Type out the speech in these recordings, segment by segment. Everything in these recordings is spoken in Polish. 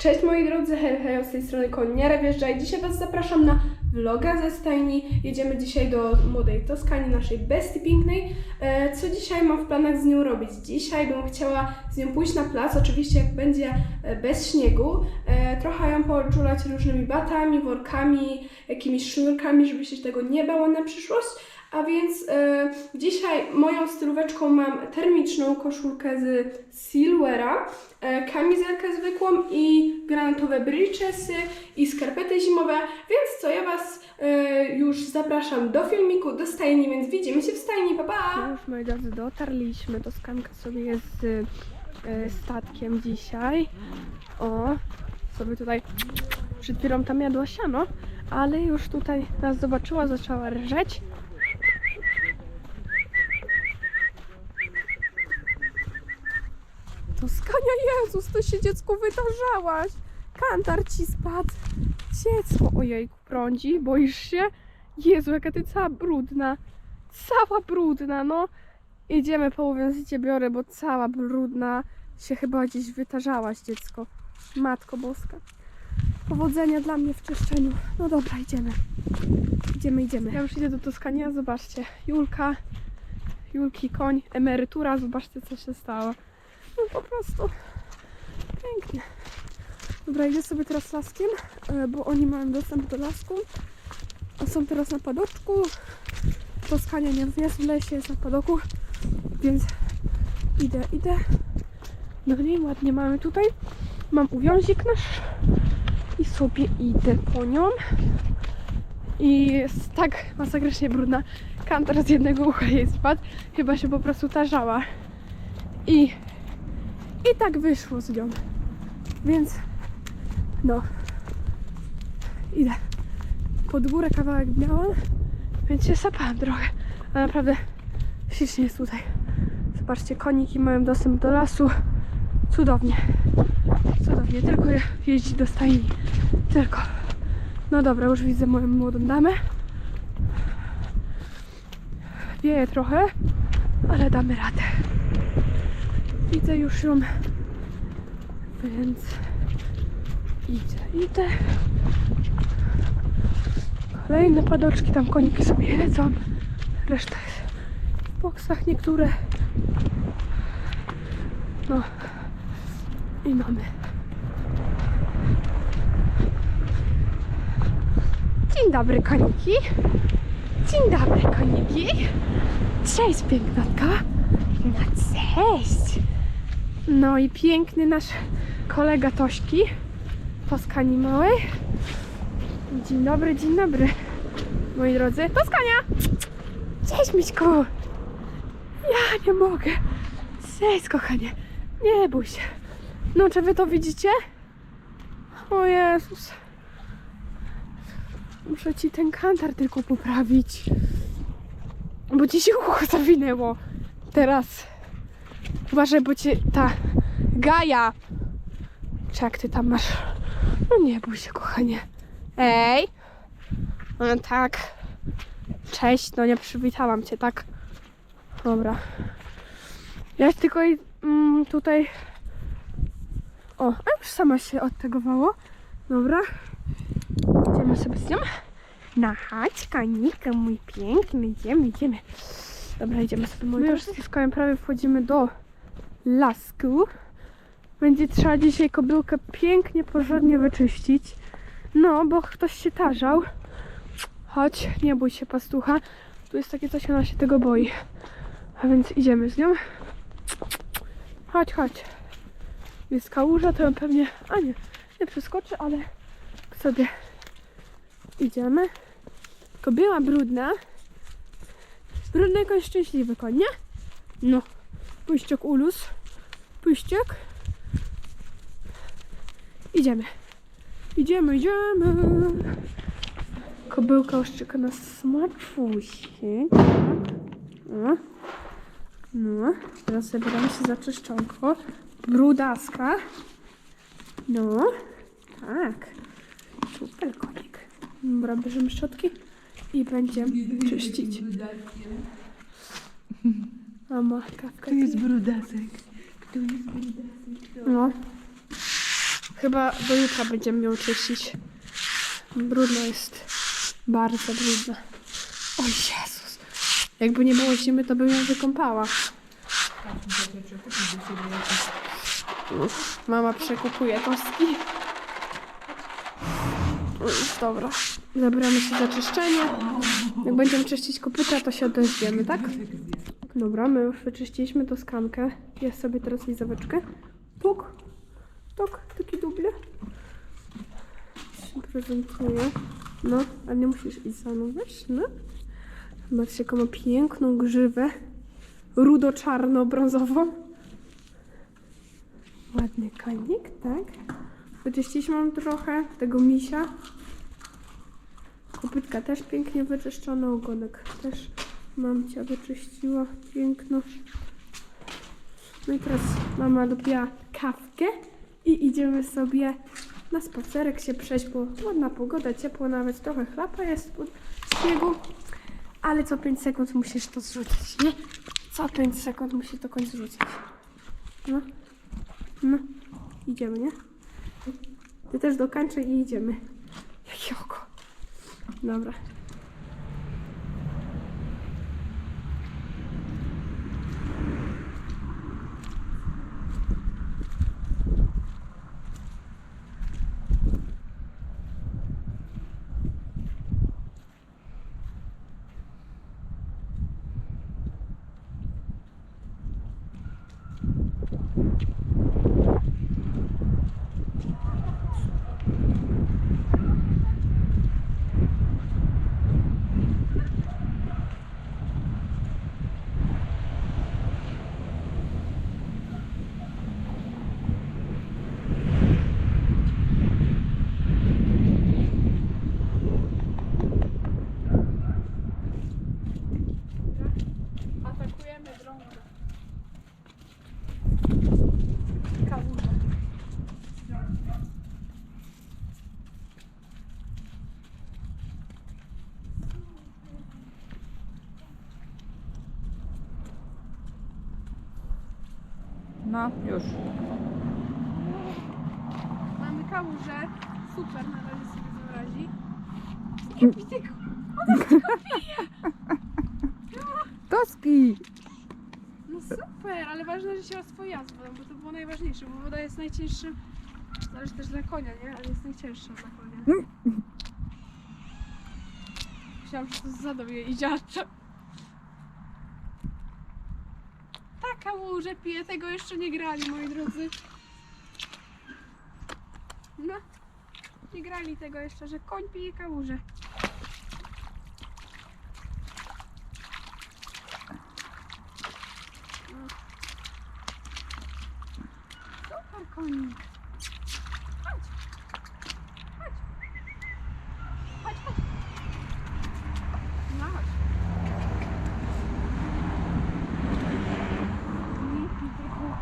Cześć moi drodzy, hej, hej, z tej strony Koniara Wjeżdża i dzisiaj Was zapraszam na vloga ze stajni. Jedziemy dzisiaj do młodej Toskanii, naszej bestii pięknej. E, co dzisiaj mam w planach z nią robić? Dzisiaj bym chciała z nią pójść na plac, oczywiście jak będzie e, bez śniegu. E, trochę ją poczulać różnymi batami, workami, jakimiś sznurkami, żeby się tego nie bała na przyszłość. A więc e, dzisiaj moją stylóweczką mam termiczną koszulkę z Silvera, e, kamizelkę zwykłą i granatowe breechesy i skarpety zimowe, więc co, ja Was e, już zapraszam do filmiku, do stajni, więc widzimy się w stajni, pa pa! Już moi drodzy, dotarliśmy. Toskanka sobie jest z e, statkiem dzisiaj. O, sobie tutaj przed chwilą tam jadła siano, ale już tutaj nas zobaczyła, zaczęła rżeć. Toskania, Jezus, to się dziecku wydarzałaś. Kantar ci spadł. Dziecko, ojejku, prądzi, boisz się? Jezu, jaka ty cała brudna. Cała brudna, no. Idziemy połowiąc cię biorę, bo cała brudna się chyba gdzieś wytarzałaś, dziecko. Matko Boska. Powodzenia dla mnie w czyszczeniu. No dobra, idziemy. Idziemy, idziemy. Ja już idę do Toskania, zobaczcie. Julka, Julki koń, emerytura, zobaczcie co się stało. No po prostu pięknie. Dobra, idę sobie teraz laskiem, e, bo oni mają dostęp do lasku. Są teraz na padoczku. Toskania nie jest w lesie, jest na padoku, więc idę, idę. No nie, ładnie mamy tutaj. Mam uwiązik nasz i sobie idę po nią. I jest tak masakrycznie brudna. Kantar z jednego ucha jej spadł. Chyba się po prostu tarzała. I, i tak wyszło z nią. Więc no. Idę. Pod górę kawałek miałam, więc się sapałam trochę. Ale naprawdę ślicznie jest tutaj. Zobaczcie, koniki mają dostęp do lasu. Cudownie. Cudownie. Tylko je- jeździć do stajni. Tylko. No dobra, już widzę moją młodą damę. Wieje trochę, ale damy radę. Widzę już ją. Więc idę, idę. Kolejne padoczki, tam koniki sobie jedzą. Reszta jest w boksach niektóre. No. I mamy. Dzień dobry koniki. Dzień dobry koniki. Cześć pięknotka. No cześć. No i piękny nasz kolega Tośki. Toskani małej. Dzień dobry, dzień dobry. Moi drodzy. Toskania! Cześć Miśku! Ja nie mogę. Cześć kochanie. Nie bój się. No czy wy to widzicie? O Jezus. Muszę ci ten kantar tylko poprawić. Bo ci się ucho zawinęło. Teraz. Uważaj, bo cię ta Gaja. Czy jak ty tam masz? No nie bój się, kochanie. Ej! No tak. Cześć, no nie przywitałam cię, tak? Dobra. Ja tylko i- mm, tutaj. O, a już sama się odtegowało. Dobra. Idziemy sobie z nią. Na chodź, kanika, mój piękny. Idziemy, idziemy. Dobra, idziemy sobie. My już z prawie wchodzimy do lasku. Będzie trzeba dzisiaj kobyłkę pięknie, porządnie wyczyścić. No, bo ktoś się tarzał. Chodź, nie bój się pastucha. Tu jest takie coś, ona się tego boi. A więc idziemy z nią. Chodź, chodź. Jest kałuża, to ją pewnie... A nie, nie przeskoczy, ale sobie idziemy. Tylko była brudna. Brudny jakoś szczęśliwy koń, nie? No. Puściok ulus. Puściok. Idziemy. Idziemy, idziemy. Kobyłka oszczyka na smaczusie. Tak. No. No. Teraz zabieramy się za czyszczonko. Brudaska. No. Tak. Super konik. Dobra, bierzemy szczotki i będziemy czyścić. Mama, kawka. Tu jest brudasek. Tu jest brudasek. No. Chyba do jutra będziemy ją czyścić. Brudno jest. Bardzo brudno. O Jezus. Jakby nie było zimy, to bym ją wykąpała. Mama przekupuje toski. Dobra. Zabieramy się za czyszczenie. Jak będziemy czyścić kopyta, to się odezwiemy, tak? Dobra, my już wyczyściliśmy toskankę. Ja sobie teraz lizaweczkę. Tuk. Tuk, taki duble. Się prezentuje. No, a nie musisz iść za mną, wiesz, no? Zobaczcie, jaką ma piękną grzywę. Rudo-czarno-brązową. Ładny konik, tak? Wyczyściliśmy mam trochę tego misia. Kopytka też pięknie wyczyszczona, ogonek też mamcia wyczyściła piękno. No i teraz mama dopiła kawkę i idziemy sobie na spacerek się przejść, bo ładna pogoda, ciepło nawet, trochę chlapa jest pod śniegu, ale co 5 sekund musisz to zrzucić, nie? Co 5 sekund musi to koń zrzucić. No, no, idziemy, nie? Ty też dokańczę i idziemy. Jakie oko. Dobra. Atakujemy drągę. Kałużę. No, już. Mamy kałużę. Super, na razie sobie wyrazi. Toski! No super, ale ważne, że się oswoja z wodą, bo to było najważniejsze, bo woda jest najcięższym, zależy też dla konia, nie? Ale jest najcięższa dla konia. Myślałam, że to zadał jej idziacza. Taka łuże pije, tego jeszcze nie grali, moi drodzy. No, nie grali tego jeszcze, że koń pije kałużę. Super konik. Chodź. Chodź. Chodź, chodź. No chodź. Nie pij tego.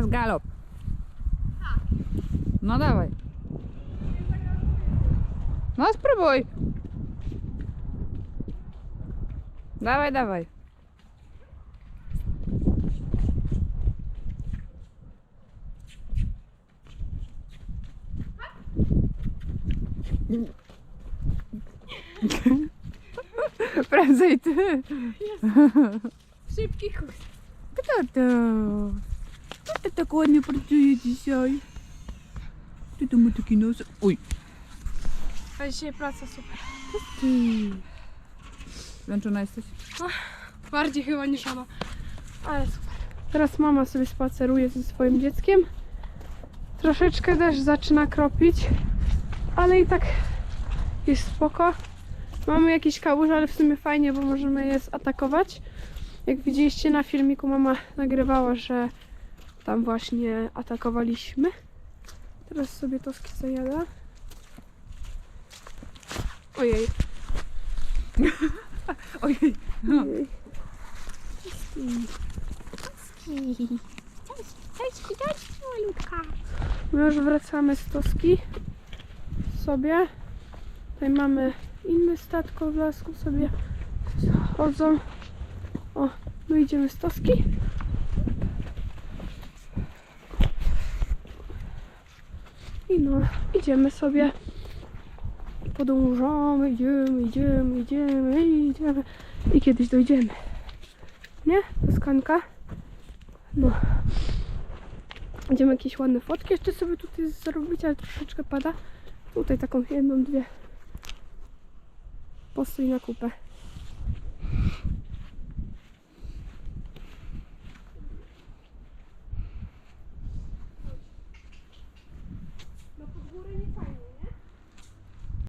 Teraz galop. No dawaj. No spróbuj. Dawaj, dawaj. Prędzej ty. Szybki kurs. Kto to? Kto to tak ładnie pracuje dzisiaj? Ty to ma taki nos. Uj. A dzisiaj praca super. Ty. Zmęczona jesteś? Bardziej chyba niż ona. Ale super. Teraz mama sobie spaceruje ze swoim dzieckiem. Troszeczkę też zaczyna kropić, ale i tak jest spoko. Mamy jakieś kałuże, ale w sumie fajnie, bo możemy je zaatakować. Jak widzieliście na filmiku, mama nagrywała, że tam właśnie atakowaliśmy. Teraz sobie to zajada. Ojej. Ojej. No. My już wracamy z Toski sobie. Tutaj mamy inne statko w lasku sobie chodzą. O, my idziemy z Toski. I no, idziemy sobie. Podążamy, idziemy, idziemy, idziemy, idziemy. I kiedyś dojdziemy. Nie? Toskanka? No. Będziemy jakieś ładne fotki jeszcze sobie tutaj zrobić, ale troszeczkę pada. Tutaj taką jedną, dwie. Postój na kupę.